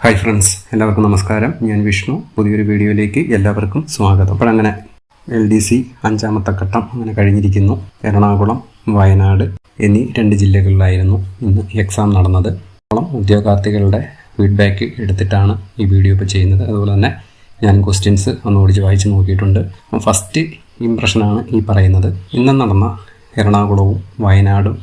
Hi friends എല്ലാവർക്കും നമസ്കാരം. ഞാൻ വിഷ്ണു. പുതിയൊരു വീഡിയോയിലേക്ക് എല്ലാവർക്കും സ്വാഗതം. അപ്പോൾ അങ്ങനെ എൽ ഡി സി അഞ്ചാമത്തെ ഘട്ടം അങ്ങനെ കഴിഞ്ഞിരിക്കുന്നു. എറണാകുളം വയനാട് എന്നീ രണ്ട് ജില്ലകളിലായിരുന്നു ഇന്ന് എക്സാം നടന്നത്. ഉദ്യോഗാർത്ഥികളുടെ ഫീഡ്ബാക്ക് എടുത്തിട്ടാണ് ഈ വീഡിയോ ഇപ്പോൾ ചെയ്യുന്നത്. അതുപോലെ തന്നെ ഞാൻ ക്വസ്റ്റ്യൻസ് ഒന്ന് ഓടിച്ച് വായിച്ച് നോക്കിയിട്ടുണ്ട്. ഫസ്റ്റ് ഇംപ്രഷനാണ് ഈ പറയുന്നത്. ഇന്ന് നടന്ന എറണാകുളവും വയനാടും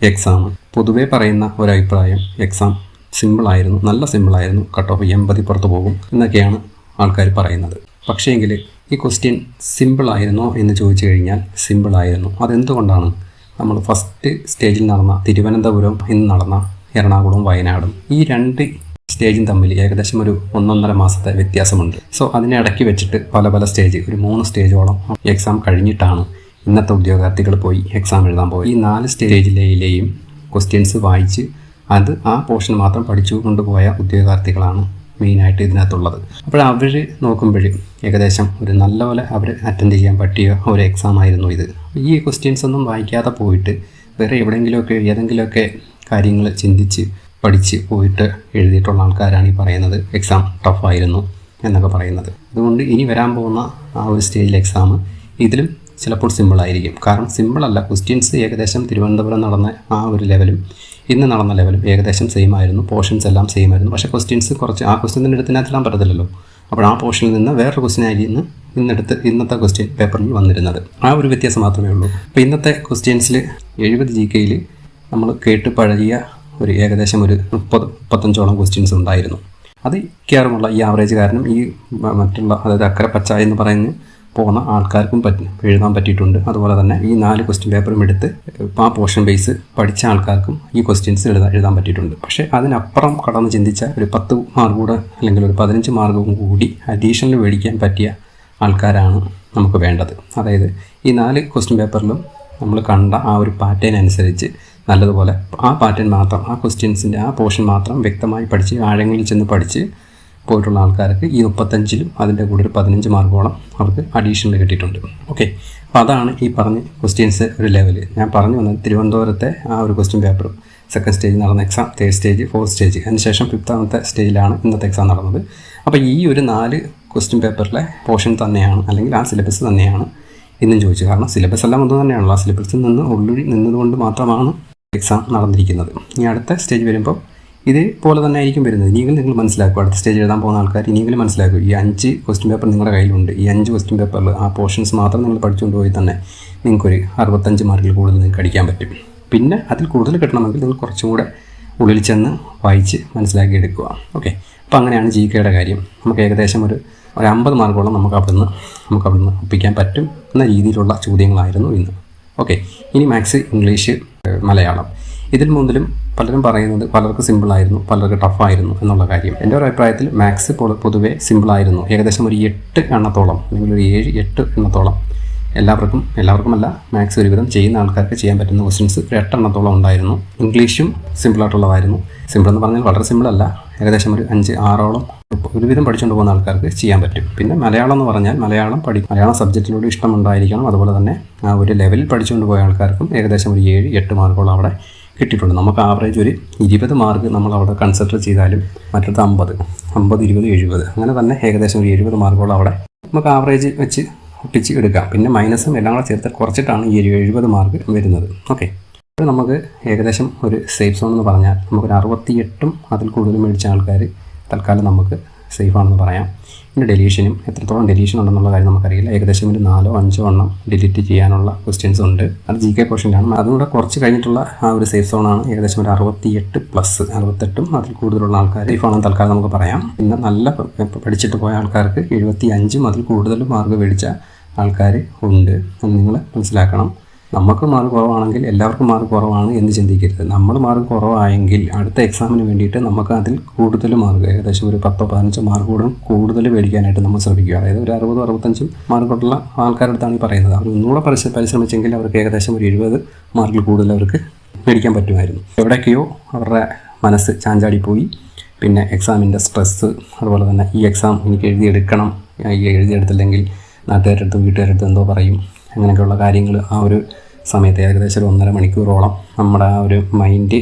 എക്സാം പൊതുവേ പറയുന്ന ഒരഭിപ്രായം എക്സാം സിമ്പിളായിരുന്നു നല്ല സിമ്പിളായിരുന്നു. കട്ട് ഓഫ് എൺപതി പുറത്ത് പോകും എന്നൊക്കെയാണ് ആൾക്കാർ പറയുന്നത്. പക്ഷേങ്കിൽ ഈ ക്വസ്റ്റ്യൻ സിമ്പിളായിരുന്നോ എന്ന് ചോദിച്ചു കഴിഞ്ഞാൽ സിമ്പിളായിരുന്നു അതെന്തുകൊണ്ടാണ് നമ്മൾ ഫസ്റ്റ് സ്റ്റേജിൽ നടന്ന തിരുവനന്തപുരം ഇന്ന് നടന്ന എറണാകുളം വയനാടും ഈ രണ്ട് സ്റ്റേജും തമ്മിൽ ഏകദേശം ഒരു ഒന്നൊന്നര മാസത്തെ വ്യത്യാസമുണ്ട്. സോ അതിനെ ഇടയ്ക്ക് വെച്ചിട്ട് പല പല സ്റ്റേജ് ഒരു മൂന്ന് സ്റ്റേജോളം എക്സാം കഴിഞ്ഞിട്ടാണ് ഇന്നത്തെ ഉദ്യോഗാർത്ഥികൾ പോയി എക്സാം എഴുതാൻ പോയി ഈ നാല് സ്റ്റേജിലെയും ക്വസ്റ്റ്യൻസ് വായിച്ച് അത് ആ പോർഷൻ മാത്രം പഠിച്ചു കൊണ്ടുപോയ ഉദ്യോഗാർത്ഥികളാണ് മെയിനായിട്ട് ഇതിനകത്തുള്ളത്. അപ്പോൾ അവർ നോക്കുമ്പോൾ ഏകദേശം ഒരു നല്ലപോലെ അവർ അറ്റൻഡ് ചെയ്യാൻ പറ്റിയ ഒരു എക്സാം ആയിരുന്നു ഇത്. ഈ ക്വസ്റ്റ്യൻസ് ഒന്നും വായിക്കാതെ പോയിട്ട് വേറെ എവിടെയെങ്കിലുമൊക്കെ ഏതെങ്കിലുമൊക്കെ കാര്യങ്ങൾ ചിന്തിച്ച് പഠിച്ച് പോയിട്ട് എഴുതിയിട്ടുള്ള ആൾക്കാരാണ് ഈ പറയുന്നത് എക്സാം ടഫായിരുന്നു എന്നൊക്കെ പറയുന്നത്. അതുകൊണ്ട് ഇനി വരാൻ പോകുന്ന ആ ഒരു സ്റ്റേജിൽ എക്സാം ഇതിലും ചിലപ്പോൾ സിമ്പിളായിരിക്കും കാരണം സിമ്പിളല്ല ക്വസ്റ്റ്യൻസ് ഏകദേശം തിരുവനന്തപുരം നടന്ന ആ ഒരു ലെവലും ഇന്ന് നടന്ന ലെവലും ഏകദേശം സെയിം ആയിരുന്നു. പോർഷൻസ് എല്ലാം സെയിം ആയിരുന്നു. പക്ഷേ ക്വസ്റ്റ്യൻസ് കുറച്ച് ആ ക്വസ്റ്റ്യൻ തന്നെ എടുത്തിനകത്തെല്ലാം പറ്റത്തില്ലല്ലോ. അപ്പോൾ ആ പോർഷനിൽ നിന്ന് വേറൊരു ക്വസ്റ്റ്യൻ ആയിരുന്നു ഇന്നെടുത്ത് ഇന്നത്തെ ക്വസ്റ്റ്യൻ പേപ്പറിൽ വന്നിരുന്നത്. ആ ഒരു വ്യത്യാസം മാത്രമേ ഉള്ളൂ. അപ്പോൾ ഇന്നത്തെ ക്വസ്റ്റ്യൻസിൽ എഴുപത് ജി കെയിൽ നമ്മൾ കേട്ട് പഴകിയ ഒരു ഏകദേശം ഒരു മുപ്പത് മുപ്പത്തഞ്ചോളം ക്വസ്റ്റ്യൻസ് ഉണ്ടായിരുന്നു. അത് മിക്കവാറുമുള്ള ഈ ആവറേജ് കാരണം ഈ മറ്റുള്ള അതായത് അക്കരെ പച്ച എന്ന് പറയുന്ന പോകുന്ന ആൾക്കാർക്കും പറ്റി എഴുതാൻ പറ്റിയിട്ടുണ്ട്. അതുപോലെ തന്നെ ഈ നാല് ക്വസ്റ്റ്യൻ പേപ്പറും എടുത്ത് ആ പോർഷൻ ബേസ് പഠിച്ച ആൾക്കാർക്കും ഈ ക്വസ്റ്റ്യൻസ് എഴുതാൻ എഴുതാൻ പറ്റിയിട്ടുണ്ട്. പക്ഷേ അതിനപ്പുറം കടന്ന് ചിന്തിച്ച ഒരു പത്ത് മാർക്ക് കൂടെ അല്ലെങ്കിൽ ഒരു പതിനഞ്ച് മാർക്കും കൂടി അഡീഷണൽ മേടിക്കാൻ പറ്റിയ ആൾക്കാരാണ് നമുക്ക് വേണ്ടത്. അതായത് ഈ നാല് ക്വസ്റ്റ്യൻ പേപ്പറിലും നമ്മൾ കണ്ട ആ ഒരു പാറ്റേൺ അനുസരിച്ച് നല്ലതുപോലെ ആ പാറ്റേൺ മാത്രം ആ ക്വസ്റ്റ്യൻസിന്റെ ആ പോർഷൻ മാത്രം വ്യക്തമായി പഠിച്ച് ആഴങ്ങളിൽ ചെന്ന് പഠിച്ച് പോയിട്ടുള്ള ആൾക്കാർക്ക് ഈ മുപ്പത്തഞ്ചിലും അതിന്റെ കൂടെ ഒരു പതിനഞ്ച് മാർക്കോളം അവർക്ക് അഡീഷണൽ കിട്ടിയിട്ടുണ്ട്. ഓക്കെ അപ്പോൾ അതാണ് ഈ പറഞ്ഞ ക്വസ്റ്റ്യൻസ് ഒരു ലെവൽ ഞാൻ പറഞ്ഞു വന്നത് തിരുവനന്തപുരത്തെ ആ ഒരു ക്വസ്റ്റ്യൻ പേപ്പറും സെക്കൻഡ് സ്റ്റേജ് നടന്ന exam third stage fourth stage അതിനുശേഷം ഫിഫ്താമത്തെ സ്റ്റേജിലാണ് ഇന്നത്തെ എക്സാം നടന്നത്. അപ്പോൾ ഈ ഒരു നാല് ക്വസ്റ്റ്യൻ പേപ്പറിലെ പോർഷൻ തന്നെയാണ് അല്ലെങ്കിൽ ആ സിലബസ് തന്നെയാണ് ഇന്നും ചോദിച്ചു കാരണം സിലബസ് എല്ലാം ഒന്ന് തന്നെയാണല്ലോ. ആ സിലബസിൽ നിന്ന് ഉള്ളിൽ നിന്നതുകൊണ്ട് മാത്രമാണ് എക്സാം നടന്നിരിക്കുന്നത്. ഇനി അടുത്ത സ്റ്റേജ് വരുമ്പോൾ ഇതേപോലെ തന്നെ ആയിരിക്കും വരുന്നത്. ഇനിയെങ്കിലും നിങ്ങൾ മനസ്സിലാക്കും. അടുത്ത സ്റ്റേജ് എഴുതാൻ പോകുന്ന ആൾക്കാർ ഇനിയെങ്കിലും മനസ്സിലാക്കും. ഈ അഞ്ച് ക്വസ്റ്റ്യൻ പേപ്പർ നിങ്ങളുടെ കയ്യിലുണ്ട്. ഈ അഞ്ച് ക്വസ്റ്റ്യൻ പേപ്പറിൽ ആ പോർഷൻസ് മാത്രം നിങ്ങൾ പഠിച്ചുകൊണ്ട് പോയി തന്നെ നിങ്ങൾക്കൊരു അറുപത്തഞ്ച് മാർക്കിൽ കൂടുതൽ നിങ്ങൾക്ക് അടിക്കാൻ പറ്റും. പിന്നെ അതിൽ കൂടുതൽ കിട്ടണമെങ്കിൽ നിങ്ങൾ കുറച്ചും കൂടെ ഉള്ളിൽ ചെന്ന് വായിച്ച് മനസ്സിലാക്കി എടുക്കുക. ഓക്കെ അപ്പോൾ അങ്ങനെയാണ് ജി കെയുടെ കാര്യം. നമുക്ക് ഏകദേശം ഒരു ഒരു അമ്പത് മാർക്കോളം നമുക്ക് അവിടുന്ന് നമുക്ക് അവിടുന്ന് ഒപ്പിക്കാൻ പറ്റും എന്ന രീതിയിലുള്ള ചോദ്യങ്ങളായിരുന്നു ഇന്ന്. ഓക്കെ ഇനി മാത്സ് ഇംഗ്ലീഷ് മലയാളം. ഇതിൽ മുതലും പലരും പറയുന്നത് പലർക്ക് സിമ്പിളായിരുന്നു പലർക്ക് ടഫായിരുന്നു എന്നുള്ള കാര്യം. എന്റെ ഒരു അഭിപ്രായത്തിൽ മാത്സ് പൊതുവെ സിമ്പിളായിരുന്നു ഏകദേശം ഒരു എട്ട് എണ്ണത്തോളം അല്ലെങ്കിൽ ഒരു ഏഴ് എട്ട് എണ്ണത്തോളം. എല്ലാവർക്കും എല്ലാവർക്കുമല്ല മാത്സ് ഒരുവിധം ചെയ്യുന്ന ആൾക്കാർക്ക് ചെയ്യാൻ പറ്റുന്ന ക്വസ്റ്റ്യൻസ് ഒരു എട്ടെണ്ണത്തോളം ഉണ്ടായിരുന്നു. ഇംഗ്ലീഷും സിമ്പിളായിട്ടുള്ളതായിരുന്നു സിമ്പിൾ എന്ന് പറഞ്ഞാൽ വളരെ സിമ്പിളല്ല ഏകദേശം ഒരു അഞ്ച് ആറോളം ഒരുവിധം പഠിച്ചുകൊണ്ട് പോകുന്ന ആൾക്കാർക്ക് ചെയ്യാൻ പറ്റും. പിന്നെ മലയാളം എന്ന് പറഞ്ഞാൽ മലയാളം പഠി മലയാളം സബ്ജക്റ്റിനോട് ഇഷ്ടമുണ്ടായിരിക്കണം. അതുപോലെ തന്നെ ആ ഒരു ലെവലിൽ പഠിച്ചുകൊണ്ട് പോയ ആൾക്കാർക്കും ഏകദേശം ഒരു ഏഴ് എട്ട് മാർക്കോളം അവിടെ കിട്ടിയിട്ടുണ്ട്. നമുക്ക് ആവറേജ് ഒരു ഇരുപത് മാർക്ക് നമ്മൾ അവിടെ കൺസിഡർ ചെയ്താലും മറ്റത് അമ്പത്. അമ്പത് ഇരുപത് എഴുപത്. അങ്ങനെ തന്നെ ഏകദേശം ഒരു എഴുപത് മാർക്കോളം അവിടെ നമുക്ക് ആവറേജ് വെച്ച് ഒട്ടിച്ച് എടുക്കാം. പിന്നെ മൈനസും എല്ലാം കൂടെ ചേർത്ത് കുറച്ചിട്ടാണ് ഈ എഴുപത് മാർക്ക് വരുന്നത്. ഓക്കെ അപ്പോൾ നമുക്ക് ഏകദേശം ഒരു സേഫ് സോൺ എന്ന് പറഞ്ഞാൽ നമുക്കൊരു അറുപത്തിയെട്ടും അതിൽ കൂടുതൽ മേടിച്ച ആൾക്കാർ തൽക്കാലം നമുക്ക് സേഫ് ആണെന്ന് പറയാം. പിന്നെ ഡെലീഷനും എത്രത്തോളം ഡെലീഷൻ ഉണ്ടെന്നുള്ള കാര്യം നമുക്കറിയില്ല. ഏകദേശം ഒരു നാലോ അഞ്ചോ എണ്ണം ഡിലീറ്റ് ചെയ്യാനുള്ള ക്വസ്റ്റ്യൻസ് ഉണ്ട്. അത് ജി കെ പോർഷനിലാണ് അതുകൂടെ കുറച്ച് കഴിഞ്ഞിട്ടുള്ള ആ ഒരു സേഫ് സോണാണ് ഏകദേശം ഒരു അറുപത്തിയെട്ട് പ്ലസ് അറുപത്തെട്ടും അതിൽ കൂടുതലുള്ള ആൾക്കാർ സേഫ് ആണെന്ന് തൽക്കാലം നമുക്ക് പറയാം. പിന്നെ നല്ല പഠിച്ചിട്ട് പോയ ആൾക്കാർക്ക് എഴുപത്തി അഞ്ചും അതിൽ കൂടുതൽ മാർക്ക് മേടിച്ച ആൾക്കാർ ഉണ്ട്. എന്ന് നിങ്ങൾ മനസ്സിലാക്കണം. നമുക്ക് മാർക്ക് കുറവാണെങ്കിൽ എല്ലാവർക്കും മാർക്ക് കുറവാണ് എന്ന് ചിന്തിക്കരുത്. നമ്മൾ മാർക്ക് കുറവായെങ്കിൽ അടുത്ത എക്സാമിന് വേണ്ടിയിട്ട് നമുക്ക് അതിൽ കൂടുതൽ മാർക്ക് ഏകദേശം ഒരു പത്തോ പതിനഞ്ചോ മാർക്ക് കൂടും കൂടുതൽ മേടിക്കാനായിട്ട് നമ്മൾ ശ്രമിക്കുക. അതായത് ഒരു അറുപതോ അറുപത്തഞ്ചും മാർക്കുള്ള ആൾക്കാരുടെ അടുത്താണ് പറയുന്നത്. അവർ ഒന്നുകൂടെ പരിശ്ര പരിശ്രമിച്ചെങ്കിൽ അവർക്ക് ഏകദേശം ഒരു എഴുപത് മാർക്കിൽ കൂടുതൽ അവർക്ക് മേടിക്കാൻ പറ്റുമായിരുന്നു. എവിടേക്കെയോ അവരുടെ മനസ്സ് ചാഞ്ചാടിപ്പോയി. പിന്നെ എക്സാമിന്റെ സ്ട്രെസ്സ് അതുപോലെ തന്നെ ഈ എക്സാം എനിക്ക് എഴുതിയെടുക്കണം ഈ എഴുതിയെടുത്തില്ലെങ്കിൽ നാട്ടുകാരുടെ അടുത്തും വീട്ടുകാരുടെ അടുത്തും എന്തോ പറയും. അങ്ങനെയൊക്കെയുള്ള കാര്യങ്ങൾ ആ ഒരു സമയത്ത് ഏകദേശം ഒന്നര മണിക്കൂറോളം നമ്മുടെ ആ ഒരു മൈൻഡ്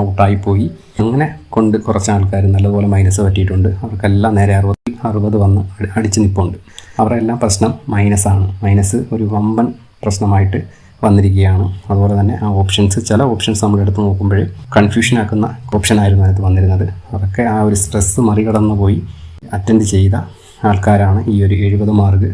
ഔട്ടായി പോയി അങ്ങനെ കൊണ്ട് കുറച്ച് ആൾക്കാർ നല്ലതുപോലെ മൈനസ് പറ്റിയിട്ടുണ്ട്. അവർക്കെല്ലാം നേരെ അറുപത് അറുപത് വന്ന് അടിച്ചു അടിച്ച് നിൽപ്പുണ്ട് അവരുടെ എല്ലാം പ്രശ്നം മൈനസാണ് മൈനസ് ഒരു വമ്പൻ പ്രശ്നമായിട്ട് വന്നിരിക്കുകയാണ്. അതുപോലെ തന്നെ ആ ഓപ്ഷൻസ് ചില ഓപ്ഷൻസ് നമ്മൾ എടുത്ത് നോക്കുമ്പോൾ കൺഫ്യൂഷൻ ആക്കുന്ന ഓപ്ഷൻ ആയിരുന്നു അതിനകത്ത് വന്നിരുന്നത്. അതൊക്കെ ആ ഒരു സ്ട്രെസ്സ് മറികടന്ന് പോയി അറ്റൻഡ് ചെയ്ത ആൾക്കാരാണ് ഈ ഒരു എഴുപത് മാർക്ക്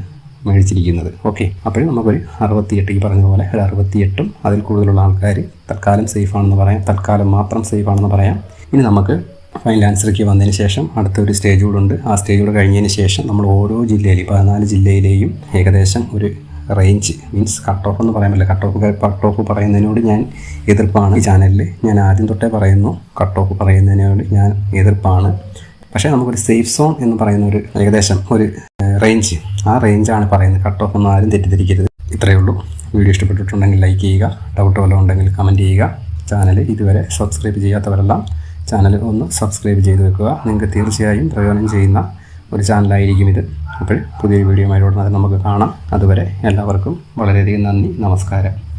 മേടിച്ചിരിക്കുന്നത്. ഓക്കെ അപ്പോഴും നമുക്കൊരു അറുപത്തിയെട്ട് ഈ പറഞ്ഞ പോലെ ഒരു അറുപത്തിയെട്ടും അതിൽ കൂടുതലുള്ള ആൾക്കാർ തൽക്കാലം സേഫാണെന്ന് പറയാം. തൽക്കാലം മാത്രം സേഫാണെന്ന് പറയാം. ഇനി നമുക്ക് ഫൈനൽ ആൻസർക്ക് വന്നതിന് ശേഷം അടുത്ത ഒരു സ്റ്റേജ് കൂടെ ഉണ്ട്. ആ സ്റ്റേജ് കൂടെ കഴിഞ്ഞതിന് ശേഷം നമ്മൾ ഓരോ ജില്ലയിലും പതിനാല് ജില്ലയിലെയും ഏകദേശം ഒരു റേഞ്ച് മീൻസ് കട്ട് ഓഫ് എന്ന് പറയാൻ പറ്റില്ല. കട്ട് ഓഫ് കട്ട് ഓഫ് പറയുന്നതിനോട് ഞാൻ എതിർപ്പാണ്. ഈ ചാനലിൽ ഞാൻ ആദ്യം തൊട്ടേ പറയുന്നു കട്ട് ഓഫ് പറയുന്നതിനോട് ഞാൻ എതിർപ്പാണ്. പക്ഷേ നമുക്കൊരു സേഫ് സോൺ എന്ന് പറയുന്ന ഒരു ഏകദേശം ഒരു റേഞ്ച് ആ റേഞ്ചാണ് പറയുന്നത്. കട്ട് ഓഫ് ഒന്നും ആരും തെറ്റിദ്ധരിക്കരുത്. ഇത്രയേ ഉള്ളൂ. വീഡിയോ ഇഷ്ടപ്പെട്ടിട്ടുണ്ടെങ്കിൽ ലൈക്ക് ചെയ്യുക. ഡൗട്ട് വല്ലതും ഉണ്ടെങ്കിൽ കമന്റ് ചെയ്യുക. ചാനൽ ഇതുവരെ സബ്സ്ക്രൈബ് ചെയ്യാത്തവരെല്ലാം ചാനൽ ഒന്ന് സബ്സ്ക്രൈബ് ചെയ്ത് വെക്കുക. നിങ്ങൾക്ക് തീർച്ചയായും പ്രയോജനം ചെയ്യുന്ന ഒരു ചാനലായിരിക്കും ഇത്. അപ്പോൾ പുതിയ വീഡിയോ ഉടനെ നമുക്ക് കാണാം. അതുവരെ എല്ലാവർക്കും വളരെയധികം നന്ദി. നമസ്കാരം.